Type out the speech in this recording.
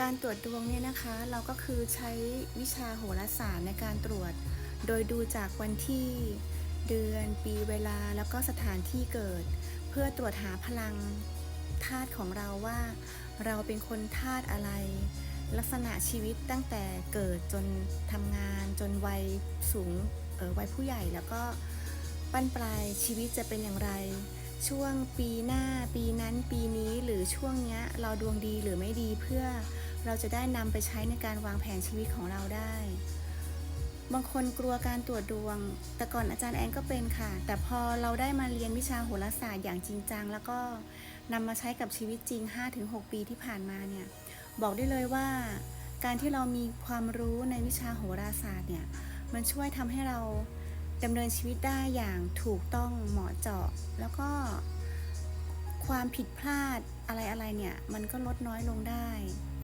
การตรวจดวงเนี่ยนะคะ เราก็คือใช้วิชาโหราศาสตร์ในการตรวจ โดยดูจากวันที่เดือนปีเวลาแล้วก็สถานที่เกิด เพื่อตรวจหาพลังธาตุของเราว่า เราเป็นคนธาตุอะไร ลักษณะชีวิตตั้งแต่เกิดจนทำงาน จนวัยสูงเออวัยผู้ใหญ่แล้วก็ปั้นปลายชีวิตจะเป็นอย่างไร ช่วงปีหน้าปีนั้นปีนี้หรือช่วงเนี้ยเราดวงดีหรือไม่ดีเพื่อ เราจะได้นำไปใช้ในการวางแผนชีวิตของเราได้ บางคนกลัวการตรวจดวง แต่ก่อนอาจารย์แอนก็เป็นค่ะ แต่พอเราได้มาเรียนวิชาโหราศาสตร์อย่างจริงจัง แล้วก็นำมาใช้กับชีวิตจริง 5-6 ปีที่ผ่านมาเนี่ย บอกได้เลยว่า การที่เรามีความรู้ในวิชาโหราศาสตร์เนี่ย มันช่วยทำให้เราดำเนินชีวิตได้อย่างถูกต้องเหมาะเจาะ แล้วก็ความผิดพลาดอะไรๆเนี่ย มันก็ลดน้อยลงได้